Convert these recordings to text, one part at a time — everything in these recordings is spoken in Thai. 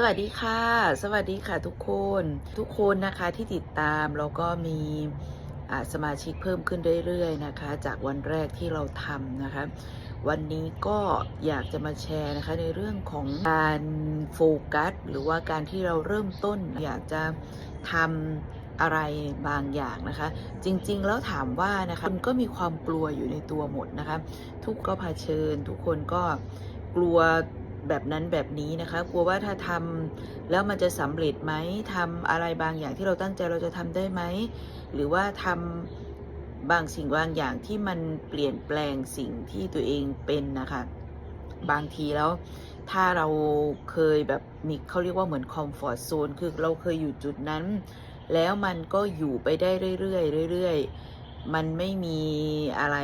สวัสดีค่ะ สวัสดีค่ะทุกคนทุกคนนะคะที่ติดตามแล้วก็มีสมาชิกเพิ่มขึ้นเรื่อยๆนะคะ จากวันแรกที่เราทำนะคะ วันนี้ก็อยากจะมาแชร์นะคะในเรื่องของการโฟกัสหรือว่าการที่เราเริ่มต้น อยากจะทำอะไรบางอย่างนะคะ จริงๆแล้วถามว่านะคะมันก็มีความกลัวอยู่ในตัวหมดนะคะ ทุกก็เผชิญทุกคนก็กลัว แบบนั้นแบบนี้นะคะ กลัวว่าถ้าทำแล้วมันจะสำเร็จไหมทำอะไรบางอย่างที่เราตั้งใจเราจะทำได้ไหม หรือว่าทำบางสิ่งบางอย่างที่มันเปลี่ยนแปลงสิ่งที่ตัวเองเป็นนะคะ บางทีแล้วถ้าเราเคยแบบมีเขาเรียกว่าเหมือนคอมฟอร์ z โซนคือเราเคยอยู่จุดนั้น แล้วมันก็อยู่ไปได้เรื่อยๆเรื่อยๆมันไม่มีอะไร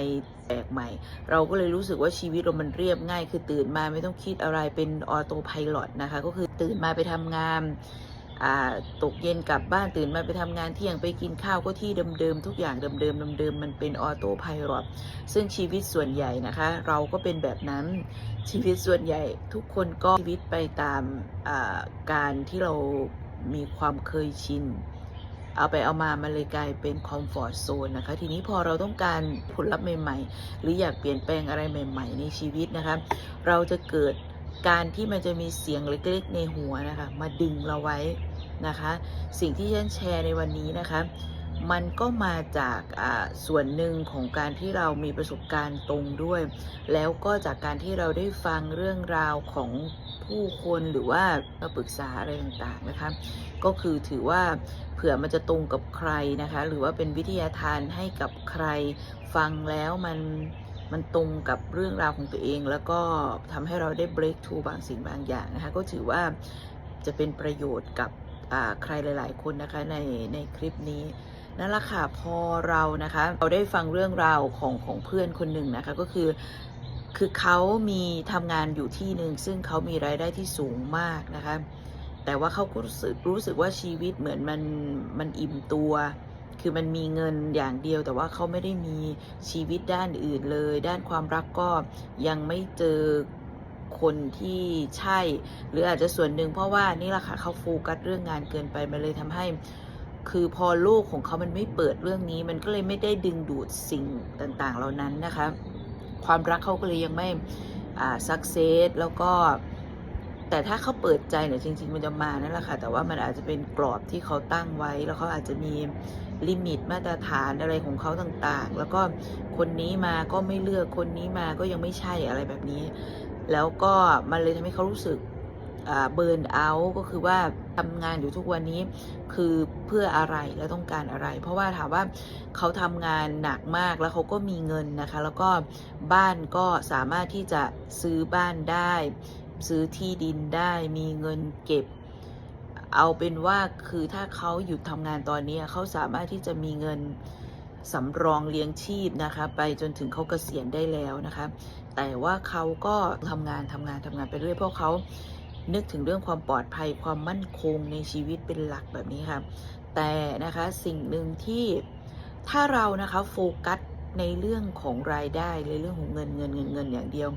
แปลกใหม่ เราก็เลยรู้สึกว่าชีวิตเรามันเรียบง่าย คือตื่นมาไม่ต้องคิดอะไรเป็นออโต้พายロนะคะ ก็คือตื่นมาไปทำงานตกเย็นกลับบ้านตื่นมาไปทำงานเที่ยงไปกินข้าวก็ที่เดิมๆทุกอย่างเดิมๆเดิมๆมันเป็นออโต้พายロซึ่งชีวิตส่วนใหญ่นะคะ เราก็เป็นแบบนั้นชีวิตส่วนใหญ่ทุกคนก็ชีวิตไปตามการที่เรามีความเคยชิน เอาไปเอามามันเลยกลายเป็นคอมฟอร์ตโซนนะคะ ทีนี้พอเราต้องการผลลัพธ์ใหม่ ๆ หรืออยากเปลี่ยนแปลงอะไรใหม่ ๆ ในชีวิตนะคะ เราจะเกิดการที่มันจะมีเสียงเล็กๆในหัวนะคะ มาดึงเราไว้นะคะ สิ่งที่ฉันแชร์ในวันนี้นะคะ มันก็มาจากส่วนหนึ่งของการที่เรามีประสบการณ์ตรงด้วย แล้วก็จากการที่เราได้ฟังเรื่องราวของผู้คนหรือว่ามาปรึกษาอะไรต่างๆนะคะ ก็คือถือว่าเผื่อมันจะตรงกับใครนะคะ หรือว่าเป็นวิทยาทานให้กับใครฟังแล้วมันมันตรงกับเรื่องราวของตัวเอง แล้วก็ทำให้เราได้ break through บางสิ่งบางอย่างนะคะ ก็ถือว่าจะเป็นประโยชน์กับใครหลาย ๆ คนนะคะในในคลิปนี้ นั่นแหละค่ะพอเรานะคะ เราได้ฟังเรื่องราวของของเพื่อนคนหนึ่งนะคะก็คือคือเขามีทำงานอยู่ที่หนึ่งซึ่งเขามีรายได้ที่สูงมากนะคะ แต่ว่าเขาก็รู้สึกรู้สึกว่าชีวิตเหมือนมันมันอิ่มตัว คือมันมีเงินอย่างเดียว แต่ว่าเขาไม่ได้มีชีวิตด้านอื่นเลย ด้านความรักก็ยังไม่เจอคนที่ใช่ หรืออาจจะส่วนหนึ่งเพราะว่านี่แหละค่ะเขาโฟกัสเรื่องงานเกินไปมันเลยทำให้ คือพอโลกของเขามันไม่เปิดเรื่องนี้ มันก็เลยไม่ได้ดึงดูดสิ่งต่างๆ เหล่านั้นนะคะ ความรักเขาก็เลยยังไม่สักเซสแล้วก็แต่ถ้าเขาเปิดใจเนี่ยจริง ๆ มันจะมานั่นแหละค่ะ แต่ว่ามันอาจจะเป็นกรอบที่เขาตั้งไว้ แล้วเขาอาจจะมีลิมิตมาตรฐานอะไรของเขาต่างๆ แล้วก็คนนี้มาก็ไม่เลือกคนนี้มาก็ยังไม่ใช่อะไรแบบนี้ แล้วก็มันเลยทำให้เขารู้สึก เบิร์นเอาท์ก็คือว่าทำงานอยู่ทุกวันนี้คือเพื่ออะไรและต้องการอะไร เพราะว่าถามว่าเขาทำงานหนักมากแล้วเขาก็มีเงินนะคะ แล้วก็บ้านก็สามารถที่จะซื้อบ้านได้ ซื้อที่ดินได้มีเงินเก็บ เอาเป็นว่าคือถ้าเขาหยุดทำงานตอนนี้เขาสามารถที่จะมีเงินสำรองเลี้ยงชีพนะคะ ไปจนถึงเขาเกษียณได้แล้วนะคะ แต่ว่าเขาก็ทำงานทำงานทำงานไปเรื่อยเพราะเขา นึกถึงเรื่องความปลอดภัยความมั่นคงในชีวิตเป็นหลักแบบนี้ค่ะ แต่นะคะสิ่งหนึ่งที่ถ้าเรานะคะโฟกัสในเรื่องของรายได้ในเรื่องของเงินเงินเงินเงินอย่างเดียว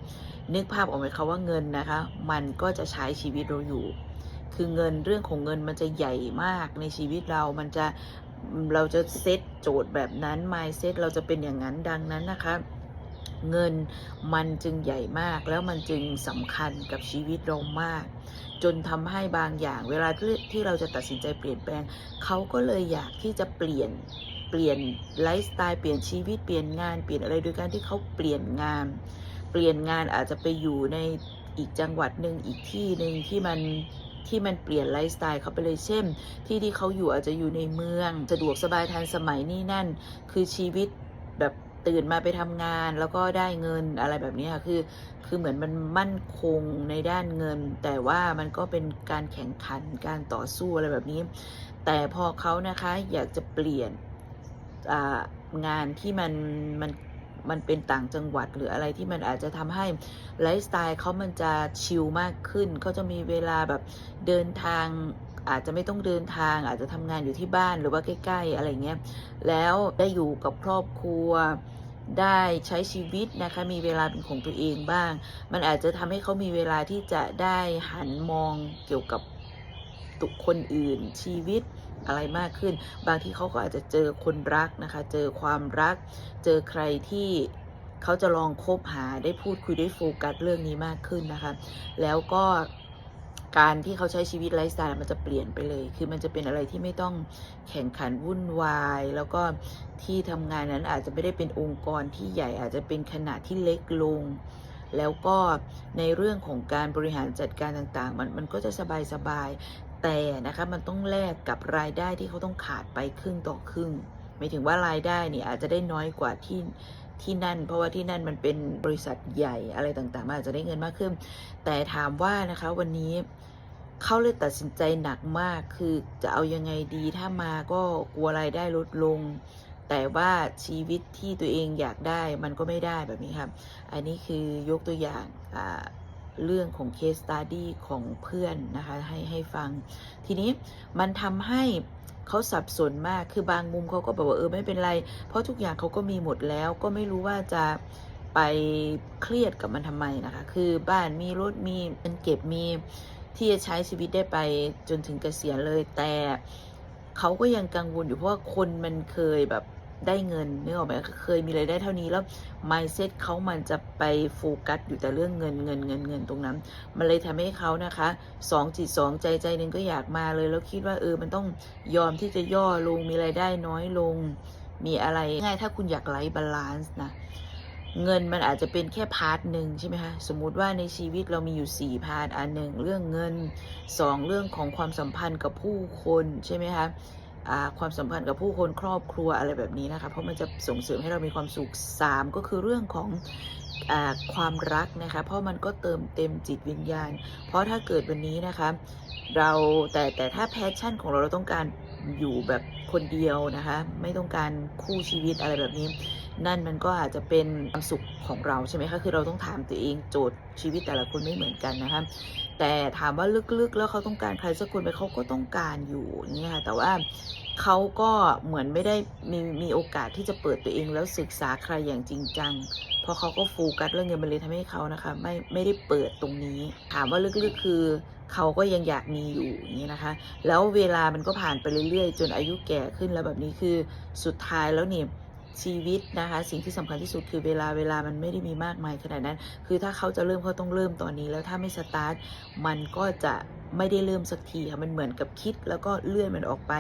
นึกภาพออกไหมคะว่าเงินนะคะ มันก็จะใช้ชีวิตเราอยู่ คือเงินเรื่องของเงินมันจะใหญ่มากในชีวิตเรา มันจะเราจะเซตโจทย์แบบนั้น mindset เราจะเป็นอย่างนั้นดังนั้นนะคะ เงินมันจึงใหญ่มาก แล้วมันจึงสำคัญกับชีวิตเรามาก จนทำให้บางอย่าง เวลาที่ที่เราจะตัดสินใจเปลี่ยนแปลง เขาก็เลยอยากที่จะเปลี่ยนเปลี่ยนไลฟ์สไตล์เปลี่ยนชีวิตเปลี่ยนงานเปลี่ยนอะไรโดยการที่เขาเปลี่ยนงาน เปลี่ยนงานอาจจะไปอยู่ในอีกจังหวัดหนึ่งอีกที่หนึ่งที่มันที่มันเปลี่ยนไลฟ์สไตล์เขาไปเลยเช่น ที่ที่เขาอยู่อาจจะอยู่ในเมือง สะดวกสบายทันสมัยนี่นั่น คือชีวิต ตื่นมาไปทำงานแล้วก็ได้เงินอะไรแบบนี้ค่ะคือคือเหมือนมันมั่นคงในด้านเงิน แต่ว่ามันก็เป็นการแข่งขันการต่อสู้อะไรแบบนี้ แต่พอเขานะคะอยากจะเปลี่ยนงานที่มันมันมันเป็นต่างจังหวัดหรืออะไรที่มันอาจจะทำให้ไลฟ์สไตล์เขามันจะชิลมากขึ้น เขาจะมีเวลาแบบเดินทาง อาจจะไม่ต้องเดินทาง อาจจะทำงานอยู่ที่บ้านหรือว่าใกล้ ๆ อะไรเงี้ย แล้วได้อยู่กับครอบครัว ได้ใช้ชีวิตนะคะมีเวลาเป็นของตัวเองบ้าง มันอาจจะทำให้เขามีเวลาที่จะได้หันมองเกี่ยวกับตุคนอื่นชีวิตอะไรมากขึ้น บางทีเขาก็อาจจะเจอคนรักนะคะ เจอความรัก เจอใครที่เขาจะลองคบหาได้พูดคุยได้โฟกัสเรื่องนี้มากขึ้นนะคะ แล้วก็ การที่เขาใช้ชีวิตไลฟ์สไตล์มันจะเปลี่ยนไปเลย คือมันจะเป็นอะไรที่ไม่ต้องแข่งขันวุ่นวาย แล้วก็ที่ทำงานนั้นอาจจะไม่ได้เป็นองค์กรที่ใหญ่อาจจะเป็นขนาดที่เล็กลง แล้วก็ในเรื่องของการบริหารจัดการต่างๆ มันมันก็จะสบายสบายแต่นะคะมันต้องแลกกับรายได้ที่เขาต้องขาดไปครึ่งต่อครึ่งหมายถึงว่ารายได้เนี่ยอาจจะได้น้อยกว่าที่ ที่นั่น เพราะว่าที่นั่นมันเป็นบริษัทใหญ่อะไรต่างๆมันอาจจะได้เงินมากขึ้น แต่ถามว่านะคะวันนี้เขาเลยตัดสินใจหนักมากคือจะเอายังไงดีถ้ามาก็กลัวรายได้ลดลง แต่ว่าชีวิตที่ตัวเองอยากได้มันก็ไม่ได้แบบนี้ครับ อันนี้คือยกตัวอย่างอ่า เรื่องของเคสตั u ดี้ของเพื่อนนะคะให้ให้ฟัง ทีนี้มันทำให้เขาสับสนมากคือบางมุมเขาก็บอกว่าเออไม่เป็นไร เพราะทุกอย่างเขาก็มีหมดแล้ว ก็ไม่รู้ว่าจะไปเครียดกับมันทำไมนะคะ คือบ้านมีรถมีเงินเก็บมีที่จะใช้ชีวิตได้ไปจนถึงเกษียณเลยแต่เขาก็ยังกังวลอยู่เพราะว่าคนมันเคยแบบ ได้เงินนึกออกไหมเคยมีรายได้เท่านี้แล้ว mindset เขามันจะไปโฟกัสอยู่แต่เรื่องเงินเงินเงินเงินตรงนั้น มันเลยทำให้เขานะคะสองจิตสองใจใจหนึ่งก็อยากมาเลย แล้วคิดว่าเออมันต้องยอมที่จะย่อลงมีรายได้น้อยลง มีอะไรง่ายถ้าคุณอยากไลฟ์บาลานซ์นะเงินมันอาจจะเป็นแค่พาร์ทหนึ่งใช่ไหมคะสมมุติว่าในชีวิตเรามีอยู่ 4 พาร์ทอันหนึ่งเรื่องเงิน 2 เรื่องของความสัมพันธ์กับผู้คนใช่ไหมคะ ความสัมพันธ์กับผู้คนครอบครัวอะไรแบบนี้นะคะ เพราะมันจะส่งเสริมให้เรามีความสุข 3 ก็คือเรื่องของอความรักนะคะ เพราะมันก็เติมเต็มจิตวิญญาณ เพราะถ้าเกิดวันนี้นะคะ เราแต่แต่ถ้าแพชชั่นของเราเราต้องการ อยู่แบบคนเดียวนะคะ ไม่ต้องการคู่ชีวิตอะไรแบบนี้ นั่นมันก็อาจจะเป็นความสุขของเราใช่ไหมคะคือเราต้องถามตัวเองโจทย์ชีวิตแต่ละคนไม่เหมือนกันนะคะแต่ถามว่าลึกๆ แล้วเขาต้องการใครสักคนไหมเขาก็ต้องการอยู่เนี่ยค่ะแต่ว่าเขาก็เหมือนไม่ได้มีมีโอกาสที่จะเปิดตัวเองแล้วศึกษาใครอย่างจริงจังเพราะเขาก็โฟกัสเรื่องเงินมันเลยทำให้เขานะคะ ไม่ไม่ได้เปิดตรงนี้ ถามว่าลึกๆคือ เขาก็ยังอยากมีอยู่อย่างนี้นะคะ แล้วเวลามันก็ผ่านไปเรื่อยๆ จนอายุแก่ขึ้นแล้วแบบนี้คือสุดท้ายแล้วเนี่ยชีวิตนะคะ สิ่งที่สำคัญที่สุดคือเวลาเวลามันไม่ได้มีมากมายขนาดนั้น คือถ้าเขาจะเริ่มเขาต้องเริ่มตอนนี้ แล้วถ้าไม่สตาร์ทมันก็จะไม่ได้เริ่มสักทีค่ะมันเหมือนกับคิดแล้วก็เลื่อนมันออกไป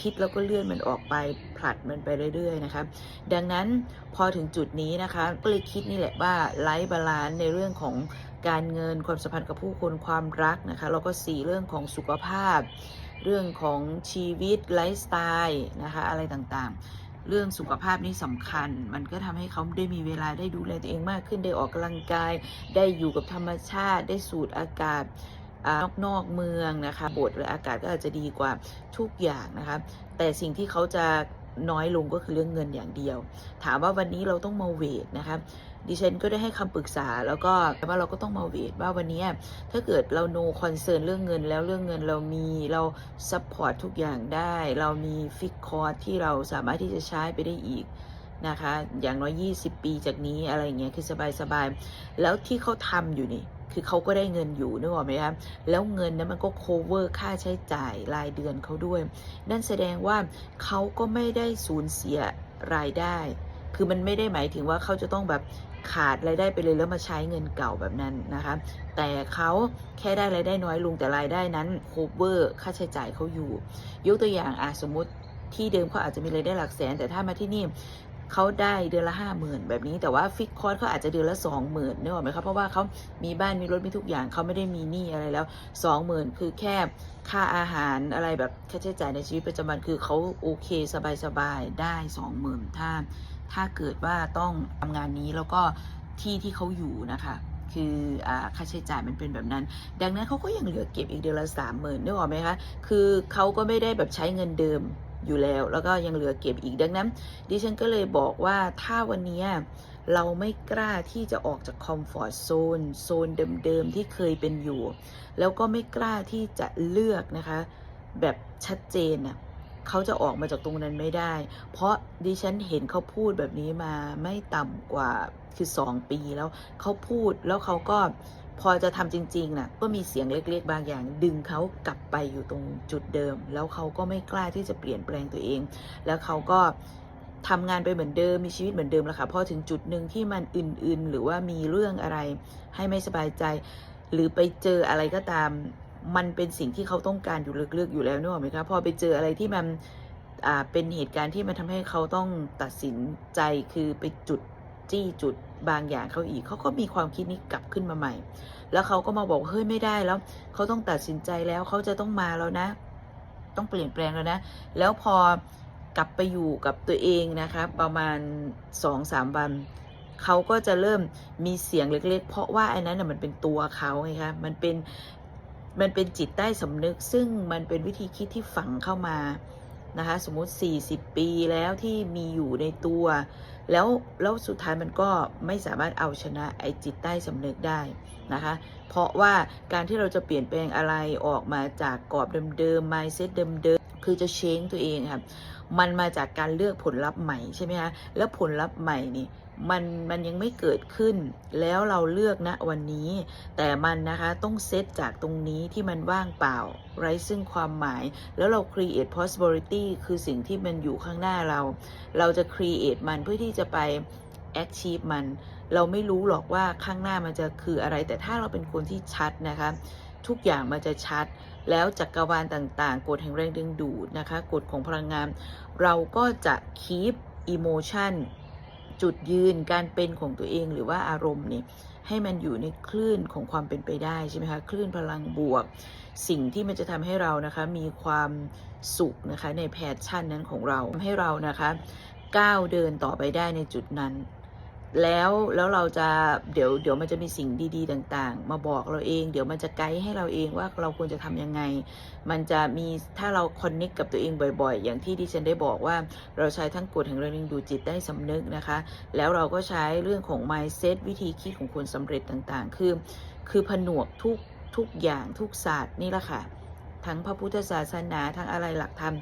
คิดแล้วก็เลื่อนมันออกไปผลัดมันไปเรื่อยๆนะคะดังนั้นพอถึงจุดนี้นะคะก็เลยคิดนี่แหละว่าไลฟ์บาลานซ์ในเรื่องของ การเงินความสัมพันธ์กับผู้คนความรักนะคะแล้วก็สี่เรื่องของสุขภาพ เรื่องของชีวิตไลฟ์สไตล์นะคะอะไรต่างๆ เรื่องสุขภาพนี่สำคัญ มันก็ทำให้เขาได้มีเวลาได้ดูแลตัวเองมากขึ้นได้ออกกำลังกาย ได้อยู่กับธรรมชาติได้สูดอากาศนอกนอกเมืองนะคะบทหรืออากาศก็อาจจะดีกว่าทุกอย่างนะคะแต่สิ่งที่เขาจะน้อยลงก็คือเรื่องเงินอย่างเดียว ถามว่าวันนี้เราต้องมาเวทนะคะ ดิฉันก็ได้ให้คำปรึกษา แล้วก็ว่าเราก็ต้องมาเวทว่าวันนี้ถ้าเกิดเราโนคอนเซิร์นเรื่องเงินแล้วเรื่องเงินเรามีเราซัพพอร์ตทุกอย่างได้ เรามีฟิกคอร์สที่เราสามารถที่จะใช้ไปได้อีกนะคะ อย่างน้อย 20 ปีจากนี้อะไรอย่างเงี้ยคือสบายๆ แล้วที่เขาทำอยู่นี่คือเขาก็ได้เงินอยู่นึกออกไหมครับแล้วเงินนั้นมันก็ cover ค่าใช้จ่ายรายเดือนเขาด้วย นั่นแสดงว่าเขาก็ไม่ได้สูญเสียรายได้ คือมันไม่ได้หมายถึงว่าเขาจะต้องแบบ ขาดรายได้ไปเลยแล้วมาใช้เงินเก่าแบบนั้นนะคะ แต่เขาแค่ได้รายได้น้อยลงแต่รายได้นั้น cover ค่าใช้จ่ายเขาอยู่ ยกตัวอย่างอะสมมติที่เดิมเขาอาจจะมีรายได้หลักแสน แต่ถ้ามาที่นี่เขาได้เดือนละห้าหมื่นแบบนี้แต่ว่าฟิกคอร์สเขาอาจจะเดือนละสองหมื่นนึกออกไหมครับเพราะว่าเขามีบ้านมีรถมีทุกอย่างเขาไม่ได้มีหนี้อะไรแล้วสองหมื่นคือแค่ค่าอาหารอะไรแบบค่าใช้จ่ายในชีวิตประจำวันคือเขาโอเคสบายๆได้สองหมื่นถ้า ถ้าเกิดว่าต้องทำงานนี้แล้วก็ที่ที่เขาอยู่นะคะคืออค่าใช้จ่ายมันเป็นแบบนั้น ดังนั้นเขาก็ยังเหลือเก็บอีกเดือนละสามหมื่นนึกออกไหมคะคือเขาก็ไม่ได้แบบใช้เงินเดิมอยู่แล้ว แล้วก็ยังเหลือเก็บอีกดังนั้น ดิฉันก็เลยบอกว่าถ้าวันนี้เราไม่กล้าที่จะออกจากคอมฟอร์ทโซนโซนเดิมๆที่เคยเป็นอยู่ แล้วก็ไม่กล้าที่จะเลือกนะคะ แบบชัดเจนนะ เขาจะออกมาจากตรงนั้นไม่ได้ เพราะดิฉันเห็นเขาพูดแบบนี้มาไม่ต่ำกว่าคือสองปีแล้วเขาพูดแล้วเขาก็พอจะทำจริงๆน่ะก็มีเสียงเล็ก ๆ บางอย่าง ดึงเขากลับไปอยู่ตรงจุดเดิม แล้วเขาก็ไม่กล้าที่จะเปลี่ยนแปลงตัวเอง แล้วเขาก็ทำงานไปเหมือนเดิมมีชีวิตเหมือนเดิมแล้วค่ะพอถึงจุดหนึ่งที่มันอื่นๆ หรือว่ามีเรื่องอะไรให้ไม่สบายใจ หรือไปเจออะไรก็ตาม มันเป็นสิ่งที่เขาต้องการอยู่ลึกๆอยู่แล้วนึกออกไหมคะพอไปเจออะไรที่มันเป็นเหตุการณ์ที่มันทำให้เขาต้องตัดสินใจคือไปจุดจี้จุดบางอย่างเขาอีก เขาก็มีความคิดนี้กลับขึ้นมาใหม่ แล้วเขาก็มาบอกเฮ้ยไม่ได้แล้ว เขาต้องตัดสินใจแล้วเขาจะต้องมาแล้วนะ ต้องเปลี่ยนแปลงแล้วนะ แล้วพอกลับไปอยู่กับตัวเองนะคะประมาณสองสามวันเขาก็จะเริ่มมีเสียงเล็ก ๆ เพราะว่าอันนั้นน่ะมันเป็นตัวเขาไงคะ มันเป็น มันเป็นจิตใต้สำนึกซึ่งมันเป็นวิธีคิดที่ฝังเข้ามานะคะสมมุติ 40 ปีแล้วที่มีอยู่ในตัว แล้วแล้วสุดท้ายมันก็ไม่สามารถเอาชนะไอ้จิตใต้สำนึกได้นะคะเพราะว่าการที่เราจะเปลี่ยนแปลงอะไรออกมาจากกรอบเดิมๆ mindset เดิมๆ คือจะเชงตัวเองครับมันมาจากการเลือกผลลัพธ์ใหม่ใช่ไหมคะแล้วผลลัพธ์ใหม่นี่มันมันยังไม่เกิดขึ้น แล้วเราเลือกณวันนี้ แต่มันนะคะต้องเซตจากตรงนี้ที่มันว่างเปล่า ไร้ซึ่งความหมาย แล้วเรา create possibility คือสิ่งที่มันอยู่ข้างหน้าเรา เราจะ create มันเพื่อที่จะไป achieve มัน เราไม่รู้หรอกว่าข้างหน้ามันจะคืออะไร แต่ถ้าเราเป็นคนที่ชัดนะคะ ทุกอย่างมันจะชัด แล้วจักรวาลต่างๆ กฎแห่งแรงดึงดูดนะคะ กฎของพลังงาน เราก็จะ keep emotion จุดยืนการเป็นของตัวเองหรือว่าอารมณ์เนี่ยให้มันอยู่ในคลื่นของความเป็นไปได้ใช่ไหมคะคลื่นพลังบวก สิ่งที่มันจะทำให้เรานะคะมีความสุขนะคะในแพชชั่นนั้นของเราทำให้เรานะคะก้าวเดินต่อไปได้ในจุดนั้น แล้วแล้วเราจะเดี๋ยวเดี๋ยวมันจะมีสิ่งดีๆต่างๆ มาบอกเราเอง เดี๋ยวมันจะไกด์ให้เราเองว่าเราควรจะทำยังไง มันจะมีถ้าเราคอนเน็กกับตัวเองบ่อย ๆ อย่างที่ดิฉันได้บอกว่าเราใช้ทั้งกฎแห่งแรงดึงดูจิตได้สำนึกนะคะ แล้วเราก็ใช้เรื่องของ mindset วิธีคิดของคนสำเร็จต่างๆ คือ คือผนวกทุกทุกอย่างทุกศาสตร์นี่แหละค่ะ ทั้งพระพุทธศาสนาทั้งอะไรหลักธรรม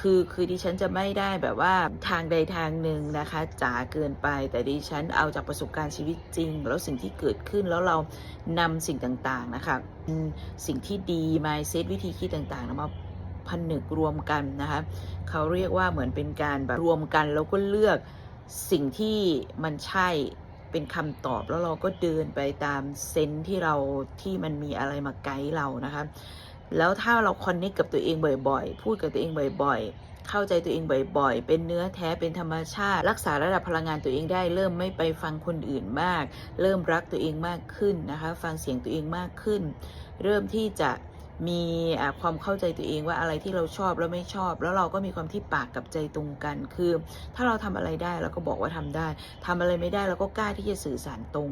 คือคือดิฉันจะไม่ได้แบบว่าทางใดทางหนึ่งนะคะจ๋าเกินไป แต่ดิฉันเอาจากประสบการณ์ชีวิตจริง แล้วสิ่งที่เกิดขึ้นแล้วเรานำสิ่งต่างๆนะคะสิ่งที่ดี mindset วิธีคิดต่างๆนะมาผนึกรวมกันนะคะเขาเรียกว่าเหมือนเป็นการแบบรวมกันแล้วก็เลือกสิ่งที่มันใช่เป็นคำตอบแล้วเราก็เดินไปตามเซนที่เราที่มันมีอะไรมาไกด์เรานะคะ แล้วถ้าเราคอนเนคกับตัวเองบ่อยๆ พูดกับตัวเองบ่อยๆ เข้าใจตัวเองบ่อยๆ เป็นเนื้อแท้เป็นธรรมชาติ รักษาระดับพลังงานตัวเองได้ เริ่มไม่ไปฟังคนอื่นมาก เริ่มรักตัวเองมากขึ้นนะคะ ฟังเสียงตัวเองมากขึ้น เริ่มที่จะมีความเข้าใจตัวเองว่าอะไรที่เราชอบแล้วไม่ชอบ แล้วเราก็มีความที่ปากกับใจตรงกัน คือ ถ้าเราทำอะไรได้เราก็บอกว่าทำได้ทำอะไรไม่ได้เราก็กล้าที่จะสื่อสารตรง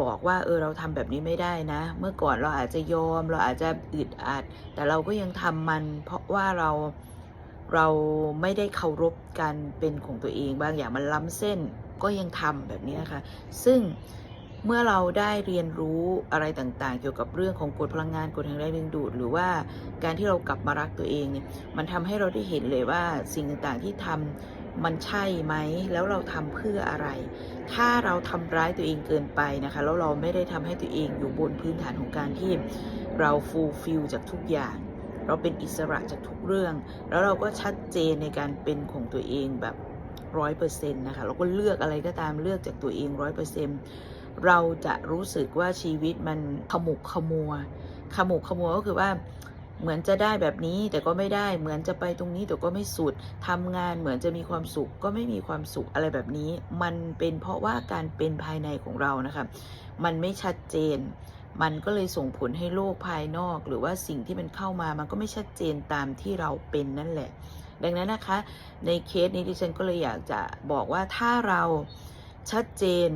บอกว่าเออเราทำแบบนี้ไม่ได้นะ เมื่อก่อนเราอาจจะยอม เราอาจจะอึดอัด แต่เราก็ยังทำมัน เพราะว่าเราเราไม่ได้เคารพการเป็นของตัวเองบางอย่างมันล้ำเส้นก็ยังทำแบบนี้นะคะ ซึ่งเมื่อเราได้เรียนรู้อะไรต่างๆ เกี่ยวกับเรื่องของกฎพลังงานกฎแห่งแรงดึงดูด หรือว่าการที่เรากลับมารักตัวเองเนี่ยมันทำให้เราได้เห็นเลยว่าสิ่งต่างๆที่ทำ มันใช่ไหม แล้วเราทำเพื่ออะไร ถ้าเราทำร้ายตัวเองเกินไปนะคะ แล้วเราไม่ได้ทำให้ตัวเองอยู่บนพื้นฐานของการที่เราฟูลฟิลจากทุกอย่างเราเป็นอิสระจากทุกเรื่อง แล้วเราก็ชัดเจนในการเป็นของตัวเองแบบร้อยเปอร์เซ็นต์นะคะ เราก็เลือกอะไรก็ตามเลือกจากตัวเองร้อยเปอร์เซ็นต์เราจะรู้สึกว่าชีวิตมันขมุกขมัว ขมุกขมัวก็คือว่า เหมือนจะได้แบบนี้แต่ก็ไม่ได้ เหมือนจะไปตรงนี้แต่ก็ไม่สุดทำงานเหมือนจะมีความสุขก็ไม่มีความสุขอะไรแบบนี้ มันเป็นเพราะว่าการเป็นภายในของเรานะคะมันไม่ชัดเจน มันก็เลยส่งผลให้โลกภายนอก หรือว่าสิ่งที่มันเข้ามามันก็ไม่ชัดเจนตามที่เราเป็นนั่นแหละ ดังนั้นนะคะ ในเคสนี้ดิฉันก็เลยอยากจะบอกว่าถ้าเราชัดเจน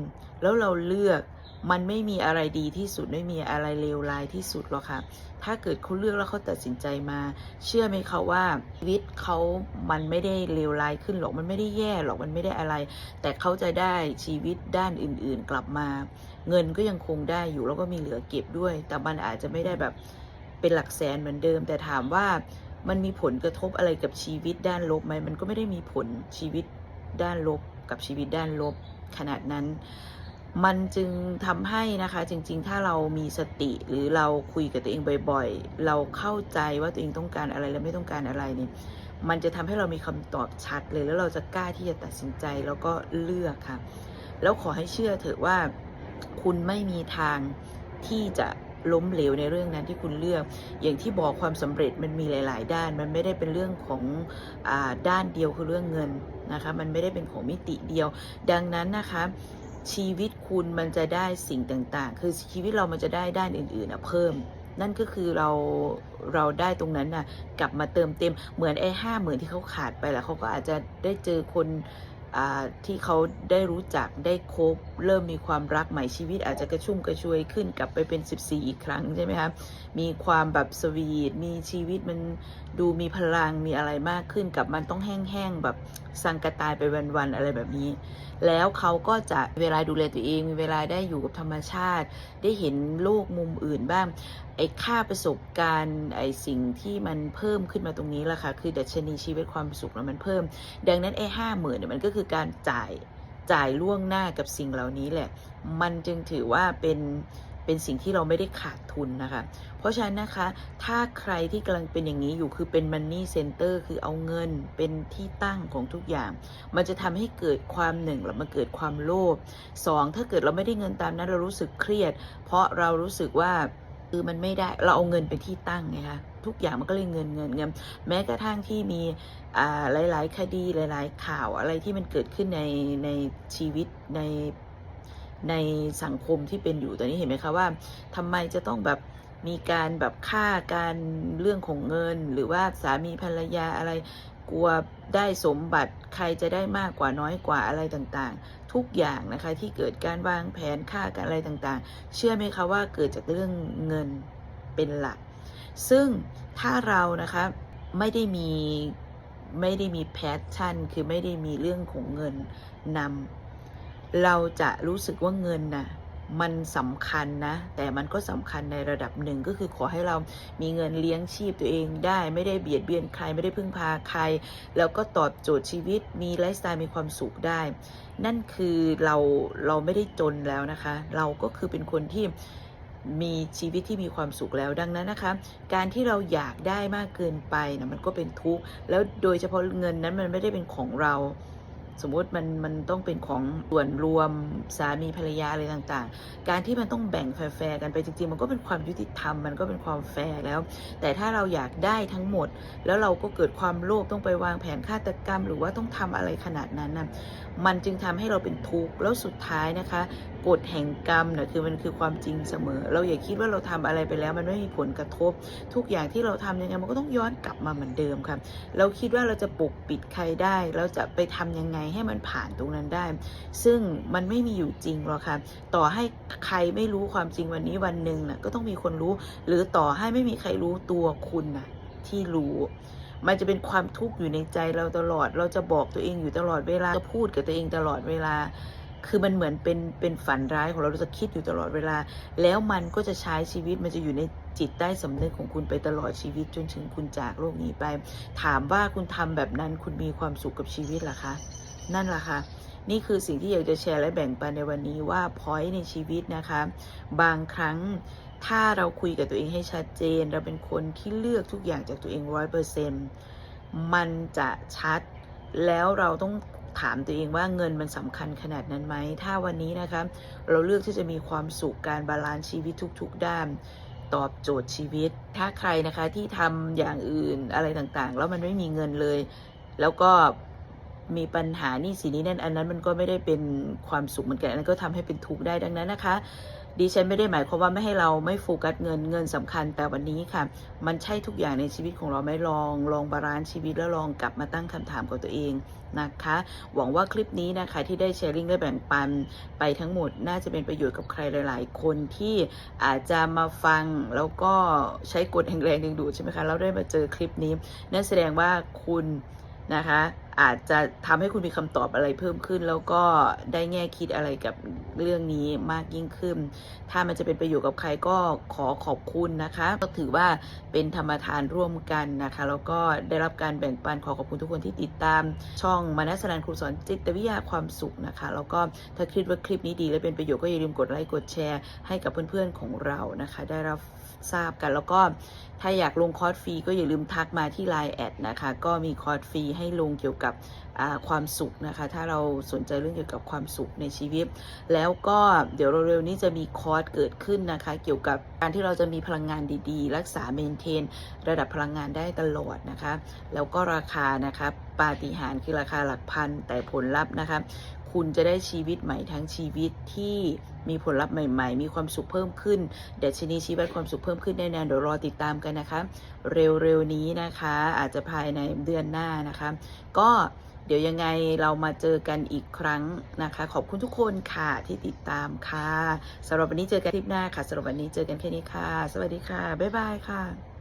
แล้วเราเลือก มันไม่มีอะไรดีที่สุดไม่มีอะไรเลวร้ายที่สุดหรอกค่ะ ถ้าเกิดเขาเลือกแล้วเขาตัดสินใจมา เชื่อไหมคะว่าชีวิตเขามันไม่ได้เลวร้ายขึ้นหรอก มันไม่ได้แย่หรอก มันไม่ได้อะไร แต่เขาจะได้ชีวิตด้านอื่นๆกลับมา เงินก็ยังคงได้อยู่แล้วก็มีเหลือเก็บด้วย แต่มันอาจจะไม่ได้แบบเป็นหลักแสนเหมือนเดิม แต่ถามว่ามันมีผลกระทบอะไรกับชีวิตด้านลบไหม มันก็ไม่ได้มีผลชีวิตด้านลบกับชีวิตด้านลบขนาดนั้น มันจึงทำให้นะคะจริงๆ ถ้าเรามีสติหรือเราคุยกับตัวเองบ่อยๆ เราเข้าใจว่าตัวเองต้องการอะไรและไม่ต้องการอะไรเนี่ยมันจะทำให้เรามีคำตอบชัดเลยแล้วเราจะกล้าที่จะตัดสินใจแล้วก็เลือกค่ะ แล้วขอให้เชื่อเถอะว่าคุณไม่มีทางที่จะล้มเหลวในเรื่องนั้นที่คุณเลือก อย่างที่บอกความสำเร็จมันมีหลาย ๆ ด้าน มันไม่ได้เป็นเรื่องของอด้านเดียวคือเรื่องเงินนะคะ มันไม่ได้เป็นของมิติเดียว ดังนั้นนะคะ ชีวิตคุณมันจะได้สิ่งต่าง ๆ คือชีวิตเรามันจะได้ด้านอื่นๆอะเพิ่ม นั่นก็คือเราเราได้ตรงนั้นน่ะกลับมาเติมเต็มเหมือนไอ้ห้าหมื่นที่เขาขาดไปแล้วเขาก็อาจจะได้เจอคน ที่เขาได้รู้จักได้คบ เริ่มมีความรักใหม่ชีวิต อาจจะกระชุ่มกระชวยขึ้นกลับไปเป็น 14 อีกครั้งใช่ไหมครับมีความแบบสวีทมีชีวิตมันดูมีพลังมีอะไรมากขึ้นกับมันต้องแห้งๆแบบสังกะตายไปวันๆอะไรแบบนี้ แล้วเขาก็จะเวลาดูแลตัวเองมีเวลาได้อยู่กับธรรมชาติ ได้เห็นโลกมุมอื่นบ้าง ไอ้ค่าประสบการณ์ไอ้สิ่งที่มันเพิ่มขึ้นมาตรงนี้แหละค่ะคือดัชนีชีวิตความสุขแล้วมันเพิ่ม ดังนั้นไอ้ห้าหมื่นเนี่ยมันก็คือการจ่ายจ่ายล่วงหน้ากับสิ่งเหล่านี้แหละ มันจึงถือว่าเป็นเป็นสิ่งที่เราไม่ได้ขาดทุนนะคะ เพราะฉะนั้นนะคะ ถ้าใครที่กำลังเป็นอย่างนี้อยู่คือเป็น money center คือเอาเงินเป็นที่ตั้งของทุกอย่าง มันจะทำให้เกิดความหนึ่งแล้วมันเกิดความโลภสองถ้าเกิดเราไม่ได้เงินตามนั้นเรารู้สึกเครียด เพราะเรารู้สึกว่า คือมันไม่ได้เราเอาเงินเป็นที่ตั้งไงคะทุกอย่างมันก็เลยเงินเงินเงินแม้กระทั่งที่มีอ่าหลาย ๆ คดีหลาย ๆ ข่าวอะไรที่มันเกิดขึ้นในในชีวิตในในสังคมที่เป็นอยู่ตอนนี้เห็นไหมคะว่าทำไมจะต้องแบบมีการแบบฆ่าการเรื่องของเงิน หรือว่าสามีภรรยาอะไรกลัว ได้สมบัติใครจะได้มากกว่าน้อยกว่าอะไรต่างๆ ทุกอย่างนะคะที่เกิดการวางแผนฆ่ากันอะไรต่างๆ เชื่อไหมคะว่าเกิดจากเรื่องเงินเป็นหลัก ซึ่งถ้าเรานะคะไม่ได้มีไม่ได้มีแพชชั่น คือไม่ได้มีเรื่องของเงินนำเราจะรู้สึกว่าเงินน่ะ มันสำคัญนะ แต่มันก็สำคัญในระดับหนึ่งก็คือขอให้เรามีเงินเลี้ยงชีพตัวเองได้ไม่ได้เบียดเบียนใครไม่ได้พึ่งพาใคร แล้วก็ตอบโจทย์ชีวิตมีไลฟ์สไตล์มีความสุขได้ นั่นคือเราเราไม่ได้จนแล้วนะคะ เราก็คือเป็นคนที่มีชีวิตที่มีความสุขแล้วดังนั้นนะคะ การที่เราอยากได้มากเกินไปนะมันก็เป็นทุกข์แล้วโดยเฉพาะเงินนั้นมันไม่ได้เป็นของเรา สมมติมันมันต้องเป็นของส่วนรวมสามีภรรยาอะไรต่างๆ การที่มันต้องแบ่งแฟร์กันไปจริงๆ มันก็เป็นความยุติธรรมมันก็เป็นความแฟร์แล้ว แต่ถ้าเราอยากได้ทั้งหมด แล้วเราก็เกิดความโลภต้องไปวางแผนฆาตกรรม หรือว่าต้องทำอะไรขนาดนั้นนะ มันจึงทำให้เราเป็นทุกข์แล้วสุดท้ายนะคะกฎแห่งกรรมนะคือมันคือความจริงเสมอ เราอย่าคิดว่าเราทำอะไรไปแล้ว มันไม่มีผลกระทบ ทุกอย่างที่เราทำยังไงมันก็ต้องย้อนกลับมาเหมือนเดิมครับเราคิดว่าเราจะปกปิดใครได้ เราจะไปทำยังไงให้มันผ่านตรงนั้นได้ ซึ่งมันไม่มีอยู่จริงหรอกครับต่อให้ใครไม่รู้ความจริงวันนี้วันหนึ่งนะก็ต้องมีคนรู้ หรือต่อให้ไม่มีใครรู้ตัวคุณนะที่รู้ มันจะเป็นความทุกข์อยู่ในใจเราตลอด เราจะบอกตัวเองอยู่ตลอดเวลาจะพูดกับตัวเองตลอดเวลา คือมันเหมือนเป็นเป็นฝันร้ายของเราเราจะคิดอยู่ตลอดเวลา แล้วมันก็จะใช้ชีวิตมันจะอยู่ในจิตใต้สำนึกของคุณไปตลอดชีวิตจนถึงคุณจากโลกนี้ไป ถามว่าคุณทำแบบนั้นคุณมีความสุขกับชีวิตหรอคะ นั่นแหละค่ะนี่คือสิ่งที่อยากจะแชร์และแบ่งปันในวันนี้ว่าพอยในชีวิตนะคะ บางครั้ง ถ้าเราคุยกับตัวเองให้ชัดเจน เราเป็นคนที่เลือกทุกอย่างจากตัวเองร้อยเปอร์เซ็นต์มันจะชัด แล้วเราต้องถามตัวเองว่าเงินมันสำคัญขนาดนั้นไหม ถ้าวันนี้นะคะเราเลือกที่จะมีความสุขการบาลานซ์ชีวิตทุก ๆ ด้าน ตอบโจทย์ชีวิต ถ้าใครนะคะที่ทำอย่างอื่นอะไรต่างๆ แล้วมันไม่มีเงินเลย แล้วก็มีปัญหานี่สินี้นั่นอันนั้นมันก็ไม่ได้เป็นความสุขเหมือนกันอันนั้นก็ทำให้เป็นทุกข์ได้ดังนั้นนะคะ ดิฉันไม่ได้หมายความว่าไม่ให้เราไม่โฟกัสเงินเงินสำคัญ แต่วันนี้ค่ะ มันใช่ทุกอย่างในชีวิตของเราไหม่ลองลองบาลานซ์ชีวิตแล้วลองกลับมาตั้งคำถามกับตัวเองนะคะ หวังว่าคลิปนี้นะคะที่ได้แชร์ลิงได้แบ่งปันไปทั้งหมดน่าจะเป็นประโยชน์กับใครหลาย ๆ คนที่อาจจะมาฟังแล้วก็ใช้กฎแห่งแรงดึงดูดใช่ไหมคะแล้วได้มาเจอคลิปนี้นั่นแสดงว่าคุณนะคะ อาจจะทำให้คุณมีคำตอบอะไรเพิ่มขึ้น แล้วก็ได้แง่คิดอะไรกับเรื่องนี้มากยิ่งขึ้น ถ้ามันจะเป็นประโยชน์กับใครก็ขอขอบคุณนะคะ ก็ถือว่าเป็นธรรมทานร่วมกันนะคะ แล้วก็ได้รับการแบ่งปันขอขอบคุณทุกคนที่ติดตาม ช่องมานัสนันครูสอนจิตวิทยาความสุขนะคะ แล้วก็ถ้าคิดว่าคลิปนี้ดีและเป็นประโยชน์ก็อย่าลืมกดไลค์กดแชร์ให้กับเพื่อนๆของเรานะคะ ได้รับทราบกันแล้วก็ถ้าอยากลงคอร์สฟรีก็อย่าลืมทักมาที่ Line แอดนะคะ ก็มีคอร์สฟรีให้ลงเกี่ยวกับอ่าความสุขนะคะ ถ้าเราสนใจเรื่องเกี่ยวกับความสุขในชีวิต แล้วก็เดี๋ยวเร็วๆนี้จะมีคอร์สเกิดขึ้นนะคะ เกี่ยวกับการที่เราจะมีพลังงานดีๆ รักษาเมนเทน ระดับพลังงานได้ตลอดนะคะ แล้วก็ราคานะคะปาฏิหาริย์คือราคาหลักพัน แต่ผลลัพธ์นะคะ คุณจะได้ชีวิตใหม่ทั้งชีวิตที่ มีผลลัพธ์ใหม่ๆ มีความสุขเพิ่มขึ้นเดัชนีชีวิตความสุขเพิ่มขึ้นแน่นอนเดี๋ยวรอติดตามกันนะคะ เร็วๆนี้นะคะ อาจจะภายในเดือนหน้านะคะ ก็เดี๋ยวยังไงเรามาเจอกันอีกครั้งนะคะ ขอบคุณทุกคนค่ะที่ติดตามค่ะสำหรับวันนี้เจอกันคลิปหน้าค่ะสำหรับวันนี้เจอกันแค่นี้ค่ะ สวัสดีค่ะ บ๊ายบายค่ะ